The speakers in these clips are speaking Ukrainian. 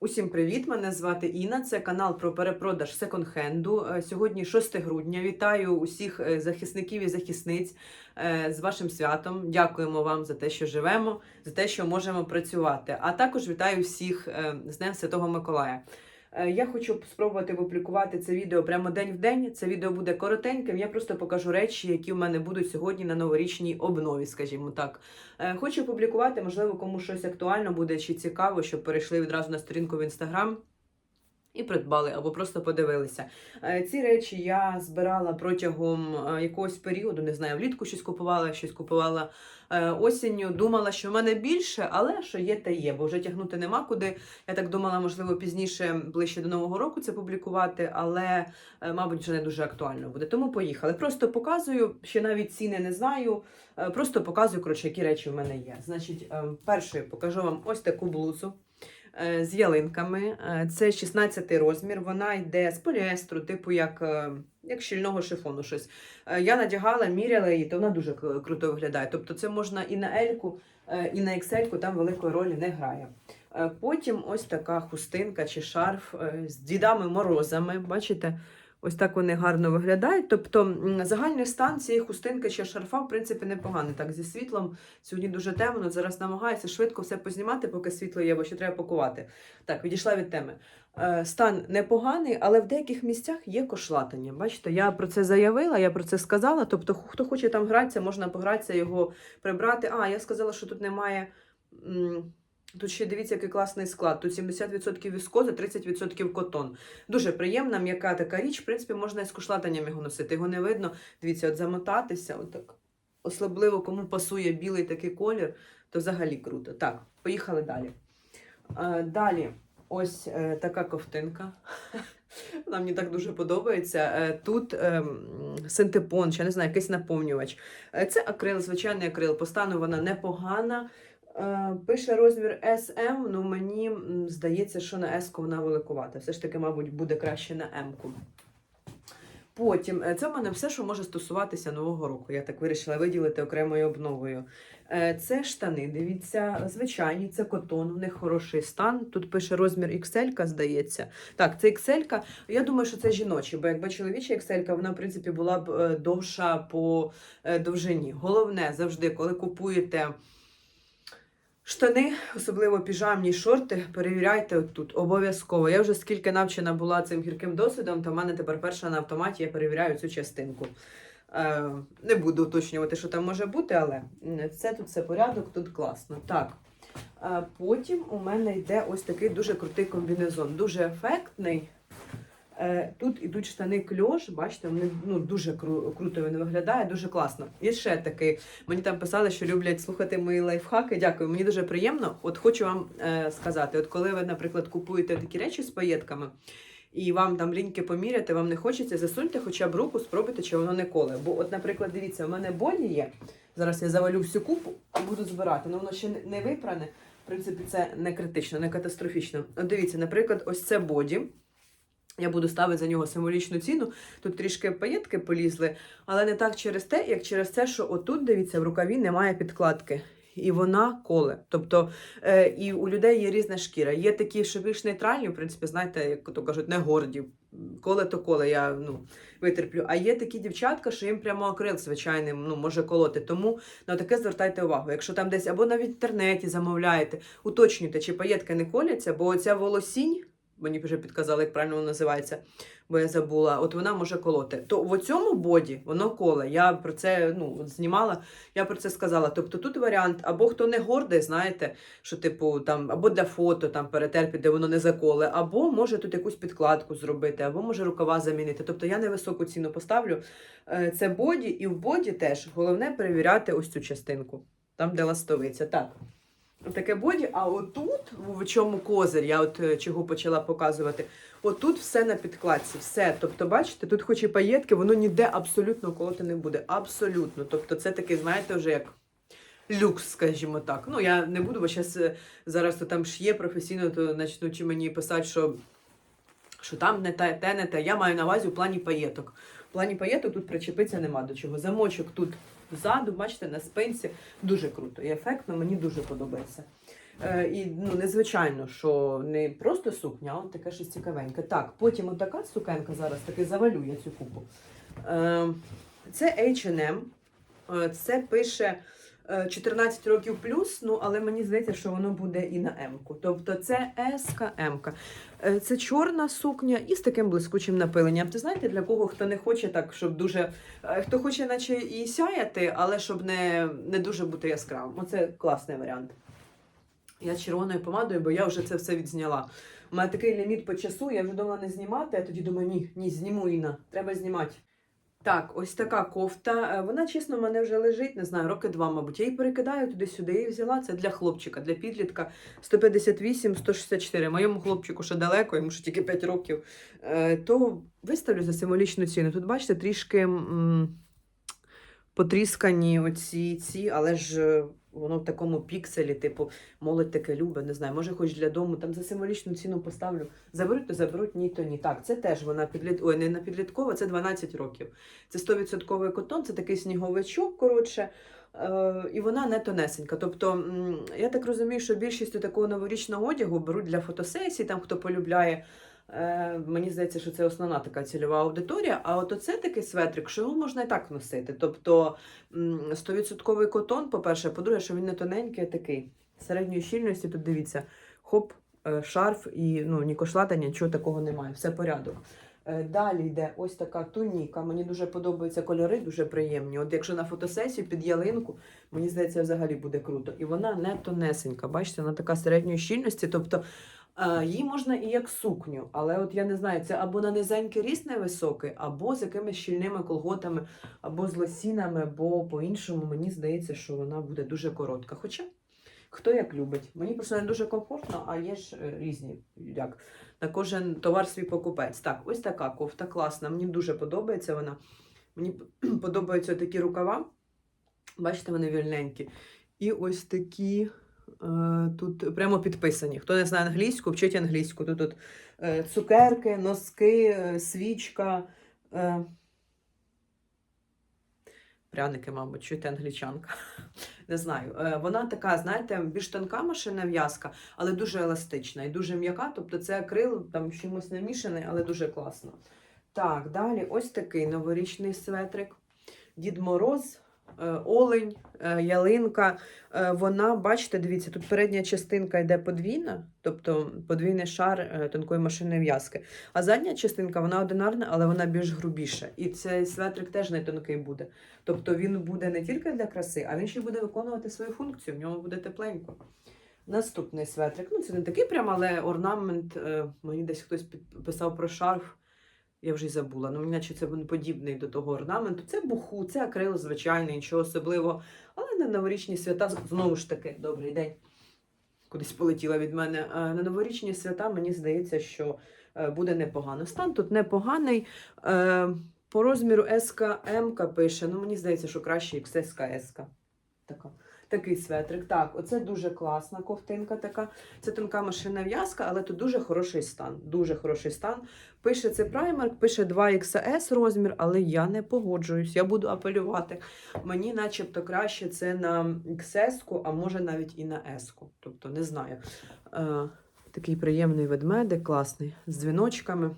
Усім привіт! Мене звати Інна. Це канал про перепродаж секонд-хенду. Е, Сьогодні 6 грудня. Вітаю усіх е, захисників і захисниць е, з вашим святом. Дякуємо вам за те, що живемо, за те, що можемо працювати. А також вітаю всіх з Днем Святого Миколая. Е, Я хочу спробувати опублікувати це відео прямо день в день. Це відео буде коротеньким. Я просто покажу речі, які в мене будуть сьогодні на новорічній обнові, скажімо так. Е, Хочу публікувати, можливо, кому щось актуально буде чи цікаво, щоб перейшли відразу на сторінку в інстаграм. І придбали або просто подивилися. Е, Ці речі я збирала протягом е, якогось періоду, не знаю, влітку щось купувала, щось купувала е, осінню. Думала, що в мене більше, але що є, те є, бо вже тягнути нема куди. Я так думала, можливо, пізніше, ближче до Нового року це публікувати, але, мабуть, вже не дуже актуально буде. Тому поїхали. Просто показую, ще навіть ціни не знаю. Просто показую, коротше, які речі в мене є. Значить, першою покажу вам ось таку блузу з ялинками. Е, Це 16 розмір. Вона йде з поліестру, типу як, е, як щільного шифону щось. Е, Я надягала, міряла її, то вона дуже круто виглядає. Тобто це можна і на Ельку, е, і на ексельку, там великої ролі не грає. Е, Потім ось така хустинка чи шарф е, з дідами морозами. Бачите? Ось так вони гарно виглядають. Тобто загальний стан цієї хустинки чи шарфа, в принципі, непоганий. Так, зі світлом сьогодні дуже темно. Зараз намагаюся швидко все познімати, поки світло є, бо ще треба пакувати. Так, відійшла від теми. Е, Стан непоганий, але в деяких місцях є кошлатання. Бачите, я про це заявила, я про це сказала. Тобто, хто хоче там гратися, можна погратися, його прибрати. А, я сказала, що тут немає. Тут ще дивіться, який класний склад. Тут 70% віскоза, 30% котон. Дуже приємна, м'яка така річ. В принципі, можна і з кошлатанням його носити. Його не видно. Дивіться, от замотатися, отак. Особливо, кому пасує білий такий колір, то взагалі круто. Так, поїхали далі. Е, Далі, ось е, така ковтинка. Вона мені так дуже подобається. Е, Тут ем, синтепон, я не знаю, якийсь наповнювач. Це акрил, звичайний акрил. По стану вона непогана. Е, Пише розмір SM, ну мені здається, що на S вона великувата. Все ж таки, мабуть, буде краще на M-ку. Потім, е, це в мене все, що може стосуватися Нового року. Я так вирішила виділити окремою обновою. Е, Це штани, дивіться, звичайні, це котон, у них хороший стан. Тут пише розмір XL, здається. Так, це XL. Я думаю, що це жіночі, бо якби чоловіча XL, вона, в принципі, була б довша по довжині. Головне, завжди, коли купуєте. Штани, особливо піжамні шорти, перевіряйте отут. Обов'язково. Я вже скільки навчена була цим гірким досвідом, то в мене тепер перша на автоматі, я перевіряю цю частинку. Е, не буду уточнювати, що там може бути, але це тут все порядок, тут класно. Так. Е, потім у мене йде ось такий дуже крутий комбінезон, дуже ефектний. Е, Тут ідуть штани кльош, бачите, вони ну, дуже кру- круто він виглядає, дуже класно. І ще такий. Мені там писали, що люблять слухати мої лайфхаки. Дякую, мені дуже приємно. От хочу вам е, сказати: от коли ви, наприклад, купуєте такі речі з паєтками, і вам там ліньки поміряти, вам не хочеться, засуньте хоча б руку, спробуйте, чи воно не коле. Бо, от, наприклад, дивіться, у мене болі є. Зараз я завалю всю купу і буду збирати. Ну воно ще не випране. В принципі, це не критично, не катастрофічно. От дивіться, наприклад, ось це боді. Я буду ставити за нього символічну ціну. Тут трішки паєтки полізли, але не так через те, як через те, що отут, дивіться, в рукаві немає підкладки. І вона коле. Тобто е, і у людей є різна шкіра. Є такі, що більш нейтральні, в принципі, знаєте, як то кажуть, не горді. Коле то коле, я ну, витерплю. А є такі дівчатка, що їм прямо акрил звичайним ну, може колоти. Тому на таке звертайте увагу. Якщо там десь або навіть в інтернеті замовляєте, уточнюйте, чи паєтки не коляться, бо оця волосінь, мені вже підказали, як правильно воно називається, бо я забула, от вона може колоти. То в цьому боді воно коле. Я про це ну, знімала, я про це сказала. Тобто тут варіант, або хто не гордий, знаєте, що типу там або для фото там перетерпіть, де воно не заколе, або може тут якусь підкладку зробити, або може рукава замінити. Тобто я невисоку ціну поставлю. Е, Це боді, і в боді теж головне перевіряти ось цю частинку, там де ластовиця. Так. Таке боді, а отут, в чому козир, я от е, чого почала показувати, отут все на підкладці, все. Тобто, бачите, тут хоч і паєтки, воно ніде абсолютно колоти не буде. Абсолютно. Тобто, це такий, знаєте, вже як люкс, скажімо так. Ну, я не буду, бо зараз, зараз то там ж є професійно, то почнуть мені писати, що, що там не те, те, не те. Я маю на увазі у плані паєток. В плані паєток тут причепитися нема до чого. Замочок тут ззаду, бачите, на спинці. Дуже круто і ефектно, мені дуже подобається. Е, і ну, незвичайно, що не просто сукня, а от таке щось цікавеньке. Так, потім отака сукенка зараз таки завалю я цю купу. Е, це H&M. Е, Це пише 14 років плюс, ну але мені здається, що воно буде і на М-ку. Тобто це S-ка, М-ка. Е, Це чорна сукня і з таким блискучим напиленням. Ти знаєте, для кого хто не хоче так, щоб дуже. е, Хто хоче, наче і сяяти, але щоб не, не дуже бути яскравим. Оце класний варіант. Я червоною помадою, бо я вже це все відзняла. У мене такий ліміт по часу, я вже думала не знімати, а тоді думаю, ні, ні, зніму Інна, треба знімати. Так, ось така кофта. Е, Вона, чесно, в мене вже лежить, не знаю, роки два, мабуть. Я її перекидаю туди-сюди і взяла. Це для хлопчика, для підлітка 158-164. Моєму хлопчику ще далеко, йому ще тільки 5 років. Е, То виставлю за символічну ціну. Тут, бачите, трішки потріскані оці ці, але ж е, воно в такому пікселі, типу, молодь таке любить, не знаю, може хоч для дому, там за символічну ціну поставлю. Заберуть, то заберуть, ні, то ні. Так, це теж вона підліт... Ой, не на підліткова, це 12 років. Це 100% котон, це такий сніговичок, коротше. Е, і вона не тонесенька. Тобто, я так розумію, що більшість такого новорічного одягу беруть для фотосесій, там хто полюбляє. Е, мені здається, що це основна така цільова аудиторія. А от оце такий светрик, що його можна і так носити. Тобто м, 100% котон, по-перше, по-друге, що він не тоненький, а такий. Середньої щільності, тут дивіться, хоп, е, шарф і ну, ні кошлата, нічого такого немає. Все порядок. Е, Далі йде ось така туніка. Мені дуже подобаються кольори, дуже приємні. От якщо на фотосесію під ялинку, мені здається, взагалі буде круто. І вона не тонесенька. Бачите, вона така середньої щільності. Тобто її можна і як сукню, але от я не знаю, це або на низенький ріст невисокий, або з якимись щільними колготами, або з лосінами, бо по-іншому мені здається, що вона буде дуже коротка. Хоча хто як любить. Мені просто не дуже комфортно, а є ж е, різні. Як на кожен товар свій покупець. Так, ось така кофта класна. Мені дуже подобається вона. Мені подобаються такі рукава. Бачите, вони вільненькі. І ось такі тут прямо підписані. Хто не знає англійську, вчить англійську. Тут, тут е, цукерки, носки, е, свічка. Е, пряники, мабуть, чуєте, англічанка. Не знаю. Е, вона така, знаєте, більш тонка машина в'язка, але дуже еластична і дуже м'яка. Тобто це акрил, там чимось намішаний, але дуже класно. Так, далі ось такий новорічний светрик. Дід Мороз, е, олень, е, ялинка. Е, Вона, бачите, дивіться, тут передня частинка йде подвійна, тобто подвійний шар е, тонкої машини в'язки. А задня частинка вона одинарна, але вона більш грубіша. І цей светрик теж не тонкий буде. Тобто він буде не тільки для краси, а він ще буде виконувати свою функцію. В ньому буде тепленько. Наступний светрик. Ну, це не такий прям, але орнамент. е, Мені десь хтось підписав про шарф. Я вже й забула. Ну, наче це подібний до того орнаменту. Це буху, це акрил звичайний, нічого особливого. Але на новорічні свята, знову ж таки, добрий день. Кудись полетіла від мене. Е, На новорічні свята мені здається, що е, буде непогано. Стан тут непоганий. Е, По розміру СК М пише. Ну, мені здається, що краще XS S. Така. Такий светрик. Так, оце дуже класна ковтинка така. Це тонка машина в'язка, але тут дуже хороший стан. Дуже хороший стан. Пише це Primark, пише 2XS розмір, але я не погоджуюсь. Я буду апелювати. Мені, начебто, краще це на XS, а може навіть і на S. Тобто, не знаю. Е, такий приємний ведмедик, класний, з дзвіночками.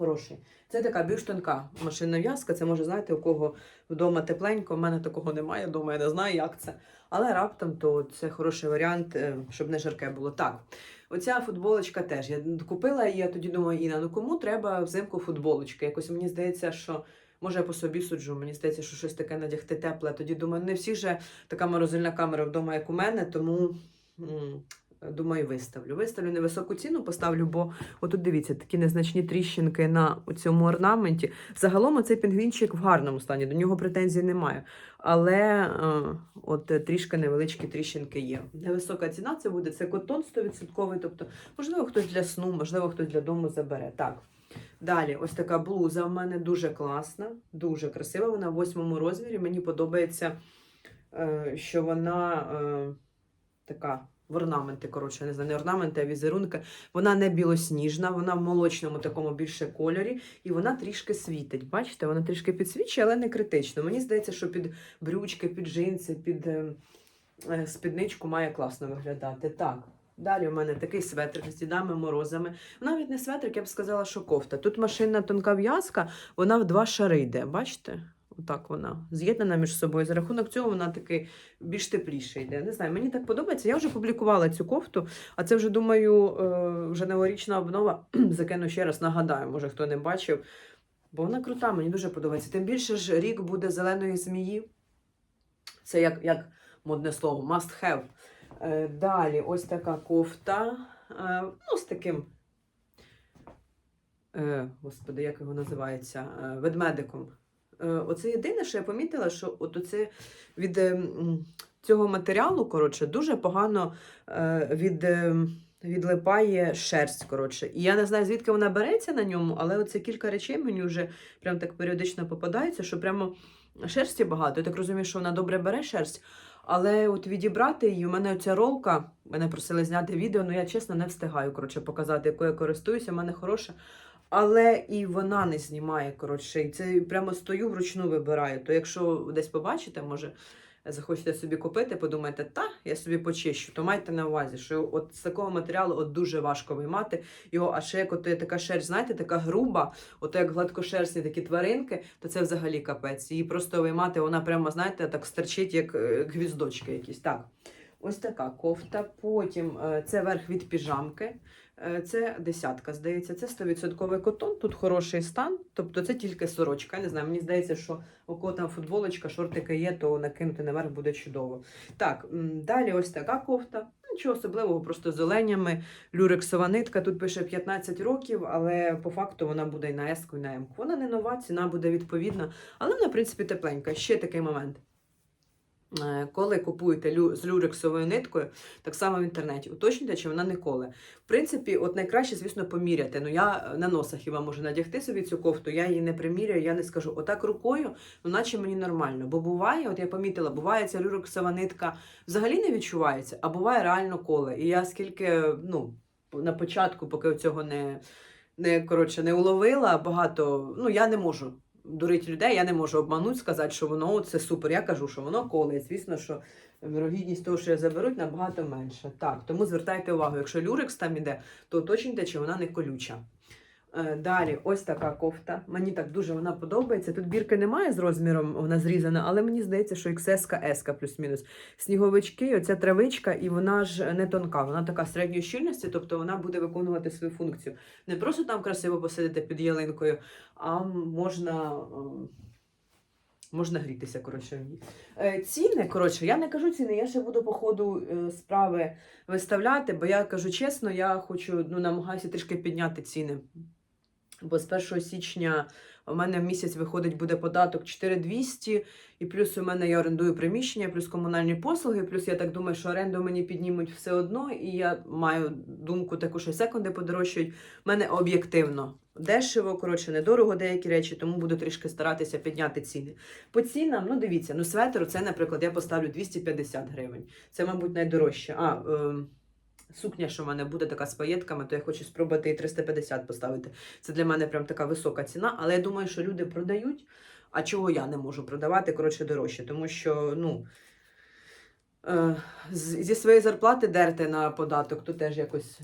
Хороший. Це така більш тонка машинна в'язка. Це може, знаєте, у кого вдома тепленько, в мене такого немає вдома, я не знаю, як це. Але раптом то це хороший варіант, е, щоб не жарке було. Так, оця футболочка теж. Я купила її, я тоді думаю, Іна, ну кому треба взимку футболочки? Якось мені здається, що. Може, я по собі суджу, мені здається, що щось таке надягти тепле. Тоді думаю, не всі же така морозильна камера вдома, як у мене, тому думаю, виставлю. Виставлю невисоку ціну, поставлю, бо отут дивіться, такі незначні тріщинки на цьому орнаменті. Загалом цей пінгвінчик в гарному стані, до нього претензій немає. Але е, от трішки невеличкі тріщинки є. Невисока ціна це буде це котон 100%, тобто, можливо, хтось для сну, можливо, хтось для дому забере. Так. Далі, ось така блуза в мене дуже класна, дуже красива. Вона в восьмому розмірі. Мені подобається, е, що вона е, така в орнаменти, коротше, не знаю, не орнаменти, а візерунки. Вона не білосніжна, вона в молочному такому більше кольорі, і вона трішки світить. Бачите, вона трішки підсвічує, але не критично. Мені здається, що під брючки, під джинси, під. е, е, спідничку має класно виглядати. Так. Далі у мене такий светрик з дідами морозами. Навіть не светрик, я б сказала, що кофта. Тут машинна тонка в'язка, вона в два шари йде. Бачите? Отак вона з'єднана між собою. За рахунок цього вона такий більш тепліше йде. Не знаю, мені так подобається. Я вже публікувала цю кофту, а це вже думаю, е, вже новорічна обнова. Закину ще раз, нагадаю, може хто не бачив. Бо вона крута, мені дуже подобається. Тим більше ж рік буде зеленої змії. Це як, як модне слово, must have. Е, Далі ось така кофта. е, Ну, з таким. Господи, як його називається? Ведмедиком. Е, Оце єдине, що я помітила, що от оце від е, цього матеріалу, коротше, дуже погано е, від. е, Відлипає шерсть, коротше. І я не знаю, звідки вона береться на ньому, але оце кілька речей мені вже прям так періодично попадаються, що прямо шерсті багато. Я так розумію, що вона добре бере шерсть. Але от відібрати її, у мене оця ролка, мене просили зняти відео, ну я чесно не встигаю коротше, показати, якою я користуюся, у мене хороша. Але і вона не знімає, коротше, і це прямо стою вручну вибираю. То якщо десь побачите, може захочете собі купити, подумаєте, та я собі почищу, то майте на увазі, що от з такого матеріалу от дуже важко виймати його, а ще як от така шерсть, знаєте, така груба, от як гладкошерстні такі тваринки, то це взагалі капець. Її просто виймати, вона прямо, знаєте, так стерчить, як е, гвіздочки якісь. Так. Ось така кофта. Потім е, це верх від піжамки. Е, Це десятка, здається, це 100% котон, тут хороший стан, тобто це тільки сорочка. Не знаю, мені здається, що у кого там футболочка, шортики є, то накинути наверх буде чудово. Так, далі ось така кофта. Нічого особливого, просто з оленями. Люрексова нитка. Тут пише 15 років, але по факту вона буде і на еску, і на емку. Вона не нова, ціна буде відповідна, але вона, в принципі, тепленька. Ще такий момент. Е, Коли купуєте з люрексовою ниткою, так само в інтернеті, уточнюйте, чи вона не коле. В принципі, от найкраще, звісно, поміряти. Ну я на носа хіба можу надягти собі цю кофту, я її не приміряю, я не скажу. Отак рукою, ну наче мені нормально. Бо буває, от я помітила, буває ця люрексова нитка взагалі не відчувається, а буває реально коле. І я скільки, ну, на початку, поки цього не, не, коротше, не уловила, багато, ну я не можу. Дурити людей, я не можу обманути, сказати, що воно це супер. Я кажу, що воно коле. Звісно, що вірогідність того, що я заберуть, набагато менша. Так, тому звертайте увагу, якщо люрекс там іде, то уточніть, чи вона не колюча. Е, Далі, ось така кофта. Мені так дуже вона подобається. Тут бірки немає з розміром, вона зрізана, але мені здається, що XS, S плюс-мінус. Сніговички, оця травичка, і вона ж не тонка, вона така середньої щільності, тобто вона буде виконувати свою функцію. Не просто там красиво посидіти під ялинкою, а можна. Можна грітися, коротше. Е, Ціни, коротше, я не кажу ціни, я ще буду по ходу е, справи виставляти, бо я кажу чесно, я хочу, ну, намагаюся трішки підняти ціни. Бо з 1 січня у мене в місяць виходить буде податок 4200, і плюс у мене я орендую приміщення, плюс комунальні послуги, плюс я так думаю, що оренду мені піднімуть все одно, і я маю думку таку, що секунди подорожчають. У мене об'єктивно дешево, коротше, недорого деякі речі, тому буду трішки старатися підняти ціни. По цінам, ну дивіться, ну светр, це, наприклад, я поставлю 250 гривень. Це, мабуть, найдорожче. А, е, сукня, що в мене буде така з паєтками, то я хочу спробувати і 350 поставити. Це для мене прям така висока ціна, але я думаю, що люди продають. А чого я не можу продавати, коротше, дорожче, тому що, ну. Е, зі своєї зарплати дерти на податок, то теж якось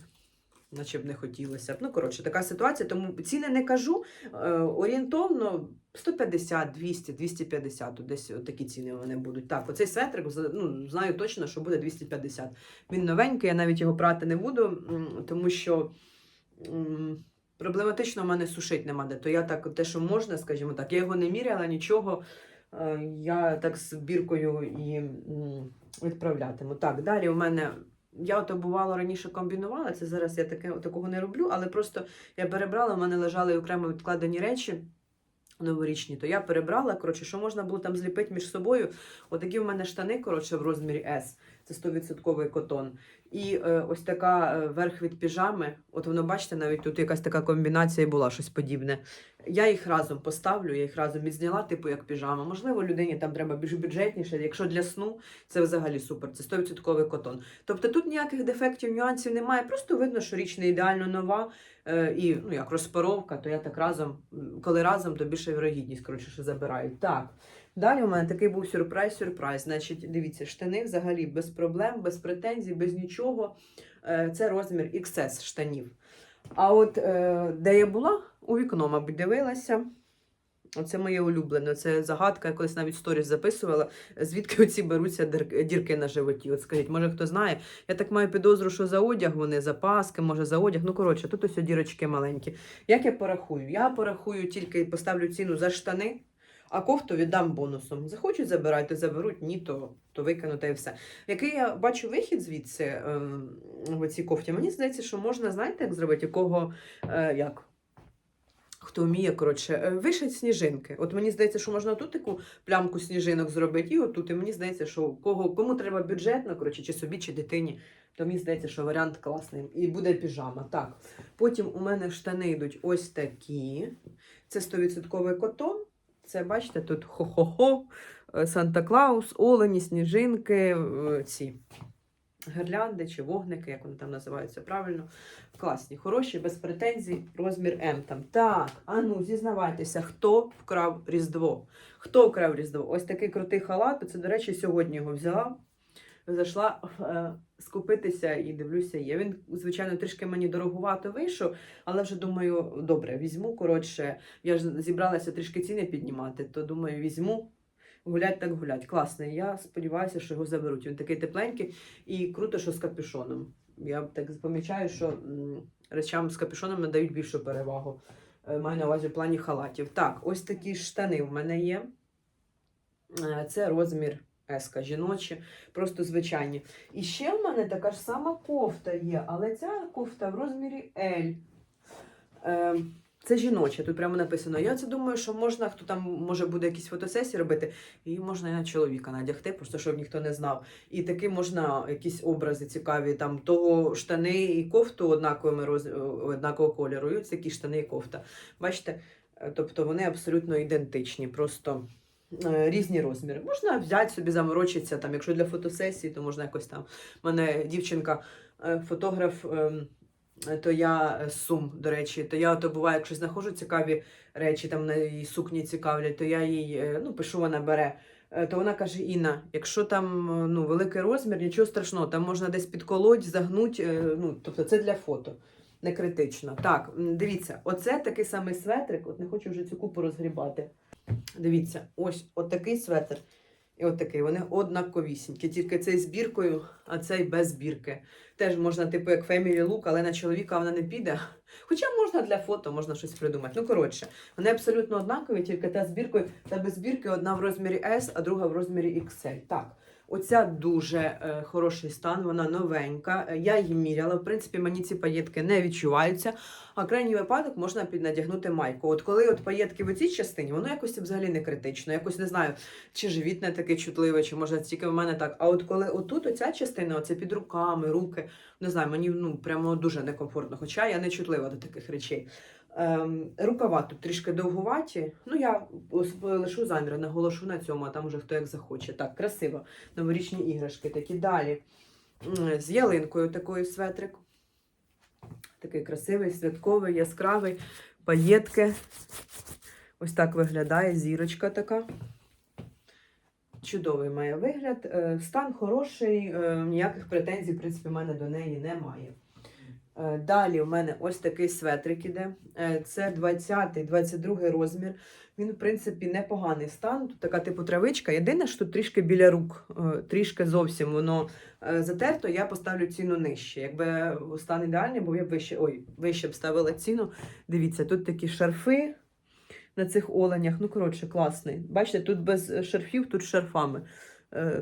наче б не хотілося б. Ну, коротше, така ситуація. Тому ціни не кажу. Е, орієнтовно 150, 200, 250. Тут десь такі ціни мене будуть. Так, оцей светрик, ну, знаю точно, що буде 250. Він новенький, я навіть його прати не буду, тому що. Проблематично в мене сушить нема де. То я так, те, що можна, скажімо так, я його не міряла, нічого. Е, Я так з біркою і відправлятиму. Так, далі у мене. Я ото бувало раніше комбінувала, це зараз я таке, такого не роблю, але просто я перебрала, у мене лежали окремо відкладені речі новорічні, то я перебрала, коротше, що можна було там зліпити між собою. Отакі в мене штани, коротше, в розмірі S, це 100% котон. І е, ось така е, верх від піжами. От воно, бачите, навіть тут якась така комбінація була, щось подібне. Я їх разом поставлю, я їх разом відзняла, типу як піжама. Можливо, людині там треба більш бюджетніше. Якщо для сну, це взагалі супер. Це 100% котон. Тобто тут ніяких дефектів, нюансів немає. Просто видно, що річ не ідеально нова. Е, і ну, як розпаровка, то я так разом, коли разом, то більше вірогідність, коротше, що забирають. Так. Далі у мене такий був сюрприз-сюрприз. Значить, дивіться, штани взагалі без проблем, без претензій, без нічого. Е, Це розмір XS штанів. А от е, де я була, у вікно, мабуть, дивилася. Оце моє улюблене. Це загадка, я колись навіть сторіс записувала. Звідки оці беруться дірки на животі? От скажіть, може хто знає? Я так маю підозру, що за одяг вони, за паски, може за одяг. Ну, коротше, тут ось дірочки маленькі. Як я порахую? Я порахую тільки поставлю ціну за штани, а кофту віддам бонусом. Захочуть забирати, заберуть, ні, то, то викину і все. Який я бачу вихід звідси е, в цій кофті? Мені здається, що можна, знаєте, як зробити, якого е, як? Хто вміє, коротше, е, вишить сніжинки. От мені здається, що можна тут таку плямку сніжинок зробити, і отут. І мені здається, що кого, кому треба бюджетно, коротше, чи собі, чи дитині, то мені здається, що варіант класний. І буде піжама. Так. Потім у мене штани йдуть ось такі. Це 100% котон. Це, бачите, тут хо-хо-хо, е, Санта-Клаус, олені, сніжинки, е, ці гірлянди чи вогники, як вони там називаються правильно. Класні, хороші, без претензій, розмір М там. Так, а ну, зізнавайтеся, хто вкрав Різдво? Хто вкрав Різдво? Ось такий крутий халат. Це, до речі, сьогодні його взяла. Зайшла е, скупитися і дивлюся, є. Він, звичайно, трішки мені дорогувато вийшов, але вже думаю, добре, візьму. Коротше, я ж зібралася трішки ціни піднімати, то думаю, візьму. Гулять так гулять. Класний. Я сподіваюся, що його заберуть. Він такий тепленький і круто, що з капюшоном. Я так помічаю, що речам з капюшоном надають більшу перевагу. Е, Маю на увазі в плані халатів. Так, ось такі штани в мене є. Е, Це розмір S, жіночі, просто звичайні. І ще в мене така ж сама кофта є, але ця кофта в розмірі L. Е, Це жіноча, тут прямо написано. Я це думаю, що можна, хто там може буде якісь фотосесії робити, її можна і на чоловіка надягти, просто щоб ніхто не знав. І таки можна якісь образи цікаві, там того штани і кофту роз... однакового кольору. І ось такі штани і кофта. Бачите? Е, Тобто вони абсолютно ідентичні, просто е, різні розміри. Можна взяти собі, заморочитися, там, якщо для фотосесії, то можна якось там. У мене дівчинка, е, фотограф. ем, то я е, сум, до речі, то я то буває, якщо знаходжу цікаві речі, там на її сукні цікавлять, то я їй е, ну, пишу, вона бере. Е, То вона каже: Інна, якщо там е, ну, великий розмір, нічого страшного, там можна десь підколоть, загнуть, е, ну, тобто це для фото. Не критично. Так, дивіться, оце такий самий светрик. От не хочу вже цю купу розгрібати. Дивіться, ось отакий светр і отакий. Вони однаковісінькі. Тільки цей з біркою, а цей без бірки. Теж можна, типу, як Family Look, але на чоловіка вона не піде. Хоча можна для фото, можна щось придумати. Ну, коротше, вони абсолютно однакові, тільки та з біркою, та без бірки одна в розмірі S, а друга в розмірі XL. Так. Оця дуже е, хороший стан, вона новенька. Е, Я її міряла. В принципі, мені ці паєтки не відчуваються. А крайній випадок можна піднадягнути майку. От коли от паєтки в цій частині, воно якось взагалі не критично. Якось не знаю, чи живіт не таке чутливе, чи може тільки в мене так. А от коли отут оця частина, оце під руками, руки, не знаю, мені ну прямо дуже некомфортно. Хоча я не чутлива до таких речей. Ем, рукава тут трішки довгуваті. Ну, я лишу замір, наголошу на цьому, а там уже хто як захоче. Так, красиво. Новорічні іграшки такі. Далі. З ялинкою такою светрик. Такий красивий, святковий, яскравий. Паєтки. Ось так виглядає зірочка така. Чудовий має вигляд. Е, Стан хороший, е, ніяких претензій, в принципі, в мене до неї немає. Е, Далі у мене ось такий светрик іде. Е, Це 20-22 розмір. Він, в принципі, непоганий стан. Тут така типу травичка. Єдине, що тут трішки біля рук, е, трішки зовсім воно затерто, я поставлю ціну нижче. Якби стан ідеальний, бо я б вище, ой, вище б ставила ціну. Дивіться, тут такі шарфи на цих оленях. Ну, коротше, класний. Бачите, тут без шарфів, тут шарфами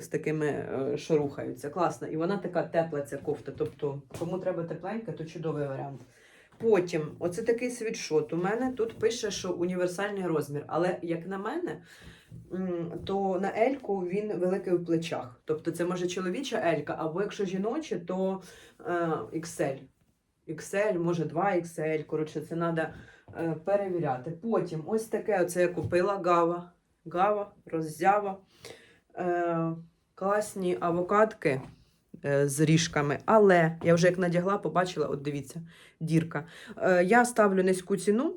з такими, е, що рухаються. Класно. І вона така тепла, ця кофта. Тобто, кому треба тепленька, то чудовий варіант. Потім, оце такий світшот. У мене тут пише, що універсальний розмір. Але, як на мене, то на ельку він великий в плечах. Тобто це може чоловіча елька, або якщо жіноче, то е, XL. XL, може 2 XL. Коротше, це треба е, перевіряти. Потім ось таке оце я купила гава. Гава, роззява. Е, класні авокадки е, з ріжками. Але я вже як надягла, побачила, от дивіться, дірка. Е, я ставлю низьку ціну.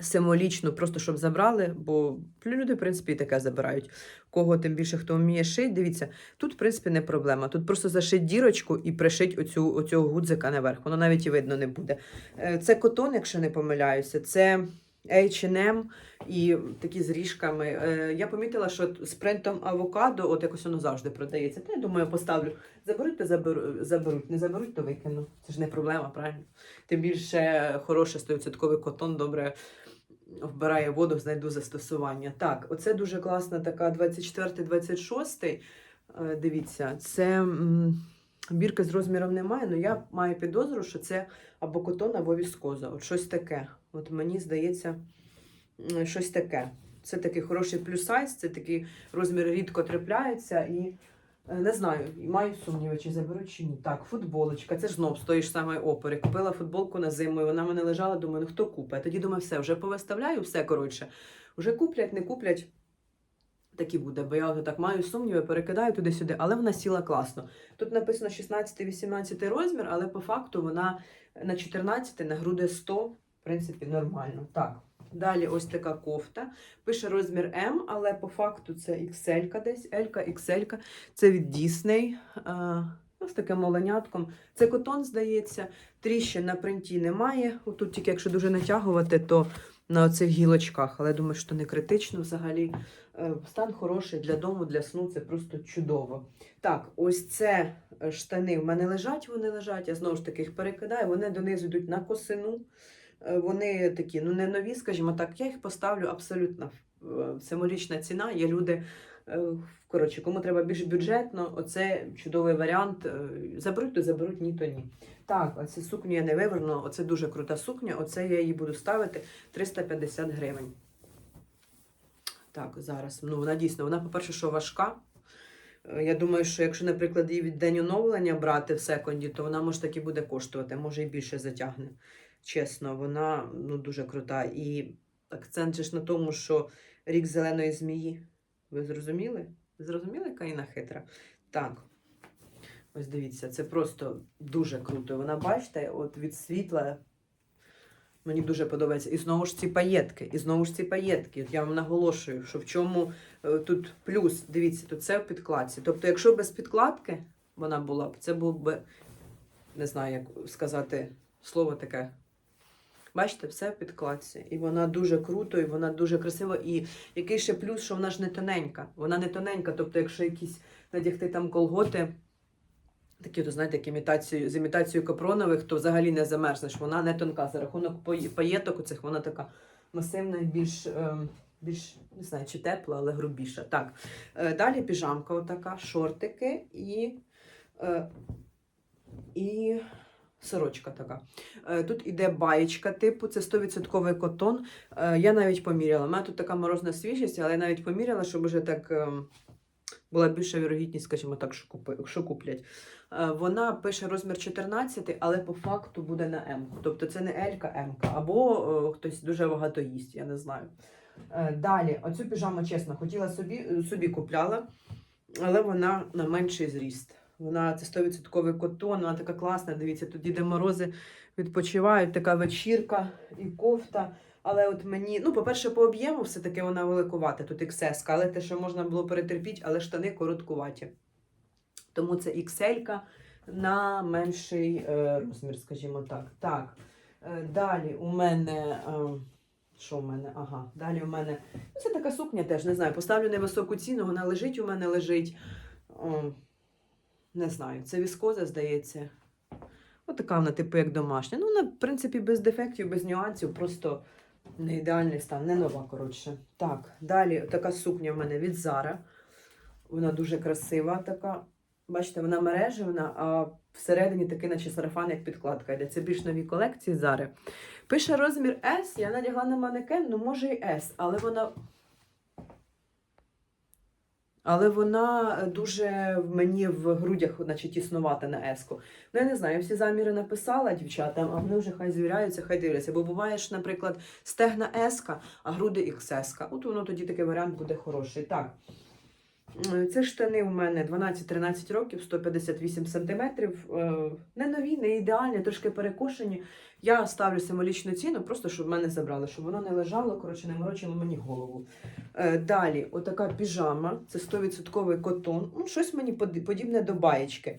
символічно, просто щоб забрали, бо люди, в принципі, і таке забирають. Кого тим більше хто вміє шити, дивіться, тут, в принципі, не проблема. Тут просто зашить дірочку і пришить оцю, оцього гудзика наверх. Воно навіть і видно не буде. Е, Це котон, якщо не помиляюся, це H&M і такі з ріжками. Е, Я помітила, що з принтом авокадо, от якось воно завжди продається. Та я думаю, поставлю. Заберуть, то заберу, заберуть. Не заберуть, то викину. Це ж не проблема, правильно? Тим більше хороший 100% котон добре вбирає воду, знайду застосування. Так, оце дуже класна така 24-26. Е, Дивіться, це бірки з розміром немає, але я маю підозру, що це або котон, або віскоза. От щось таке. От мені здається, щось таке. Це такий хороший плюс-сайз, це такий розмір рідко трапляється і. е, Не знаю, і маю сумніви, чи заберуть, чи ні. Так, футболочка, це ж знов з тої ж самої опери. Купила футболку на зиму, і вона мене лежала, думаю, ну хто купить? Тоді думаю, все, вже повиставляю, все коротше. Вже куплять, не куплять. Так і буде, бо я вже так маю сумніви, перекидаю туди-сюди, але вона сіла класно. Тут написано 16-18 розмір, але по факту вона на 14, на груди 100, в принципі, нормально. Так. Далі ось така кофта. Пише розмір М, але по факту це XL десь, L, XL. Це від Disney. Ось таке моленятком. Це котон, здається. Тріщин на принті немає. Тут тільки якщо дуже натягувати, то на оцих гілочках. Але думаю, що не критично взагалі. Е, Стан хороший для дому, для сну це просто чудово. Так, ось це е, штани в мене лежать, вони лежать. Я знову ж таки їх перекидаю. Вони донизу йдуть на косину. Е, Вони такі, ну не нові, скажімо так. Я їх поставлю абсолютно символічна ціна. Є люди. е, Коротше, кому треба більш бюджетно, оце чудовий варіант. Е, Заберуть, то заберуть, ні, то ні. Так, оце сукню я не виверну. Оце дуже крута сукня. Оце я її буду ставити 350 гривень. Так, зараз. Ну, вона дійсно, вона, по-перше, що важка. Я думаю, що якщо, наприклад, її від день оновлення брати в секонді, то вона може так і буде коштувати, може і більше затягне. Чесно, вона ну, дуже крута. І акцент же ж на тому, що рік зеленої змії. Ви зрозуміли? Зрозуміли, яка Інна хитра? Так. Ось дивіться, це просто дуже круто. Вона, бачите, от від світла Мені дуже подобається. І знову ж ці паєтки, і знову ж ці паєтки. От Я вам наголошую, що в чому е, тут плюс. Дивіться, тут це в підкладці. Тобто, якщо без підкладки вона була б, це був би, не знаю, як сказати слово таке. Бачите, все в підкладці. І вона дуже круто, і вона дуже красива. І який ще плюс, що вона ж не тоненька. Вона не тоненька. Тобто, якщо якісь надягти там колготи, такі, то знаєте, як імітацію, з імітацією капронових, то взагалі не замерзнеш. Вона не тонка. За рахунок паєток оцих вона така масивна, і більш, ем, більш не знаю, чи тепла, але грубіша. Так. Е, далі піжамка, отака, шортики і, е, і сорочка така. Е, тут іде баєчка типу, це 100% котон. Е, я навіть поміряла. У мене тут така морозна свіжість, але я навіть поміряла, щоб вже так. ем, була більша вірогідність, скажімо так, що, купи, що куплять. Е, Вона пише розмір 14, але по факту буде на М. Тобто це не L, М, або е, хтось дуже багато їсть, я не знаю. Е, Далі, оцю піжаму, чесно, хотіла собі, собі купляла, але вона на менший зріст. Вона це 100% котон, вона така класна. Дивіться, тут Діди Морози відпочивають, така вечірка і кофта. Але от мені, ну, по-перше, по об'єму все-таки вона великувата, тут XS, але те, що можна було перетерпіти, але штани короткуваті. Тому це XL на менший е, розмір, скажімо так. Так. Е, далі у мене. Е, що у мене? Ага, далі у мене. Ну, це така сукня теж, не знаю. Поставлю невисоку ціну, вона лежить у мене лежить. Не знаю, це віскоза, здається. Отака вона, типу, як домашня. Ну, вона, в принципі, без дефектів, без нюансів, просто не ідеальний стан, не нова, коротше. Так, далі така сукня в мене від Зара. Вона дуже красива така. Бачите, вона мережевна, а всередині такий, наче сарафан, як підкладка йде. Це більш нові колекції Зари. Пише розмір S, я надягла на манекен, ну може і S, але вона. Але вона дуже мені в грудях, наче тіснувати на еску. Ну, я не знаю, всі заміри написала дівчатам, а вони вже хай звіряються, хай дивляться. Бо буває ж, наприклад, стегна еска, а груди XS. От воно тоді такий варіант буде хороший. Так. М, Це штани у мене 12-13 років, 158 сантиметрів. Е, Не нові, не ідеальні, трошки перекошені. Я ставлю символічну ціну, просто щоб мене забрали, щоб воно не лежало, коротше, не морочило мені голову. Е, Далі, отака піжама, це 100% котон. Ну, щось мені подібне до баєчки.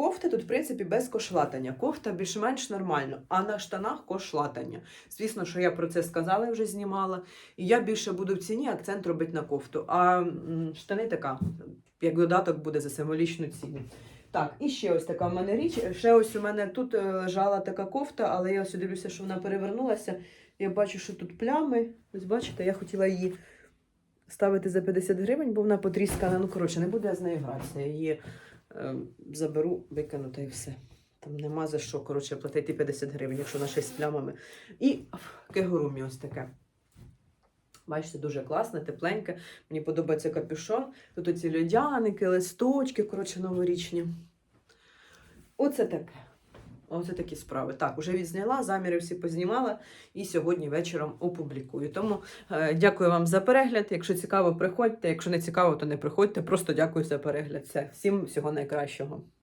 Кофта тут, в принципі, без кошлатання. Кофта більш-менш нормально, а на штанах кошлатання. Звісно, що я про це сказала, я вже знімала. І я більше буду в ціні акцент робити на кофту. А штани така, як додаток буде за символічну ціну. Так, і ще ось така в мене річ. Ще ось у мене тут е, лежала така кофта, але я ось дивлюся, що вона перевернулася. Я бачу, що тут плями. Ось бачите, я хотіла її ставити за 50 гривень, бо вона потріскана. Ну, коротше, не буду я з нею гратися. Її заберу, викину та і все. Там нема за що, коротше, платити 50 гривень, якщо вона ще плямами. І кегурумі ось таке. Бачите, дуже класне, тепленьке. Мені подобається капюшон. Тут оці льодяники, листочки, коротше, новорічні. Оце таке. Оце такі справи. Так, уже відзняла, заміри всі познімала і сьогодні вечором опублікую. Тому е, дякую вам за перегляд. Якщо цікаво, приходьте. Якщо не цікаво, то не приходьте. Просто дякую за перегляд. Все. Всім всього найкращого.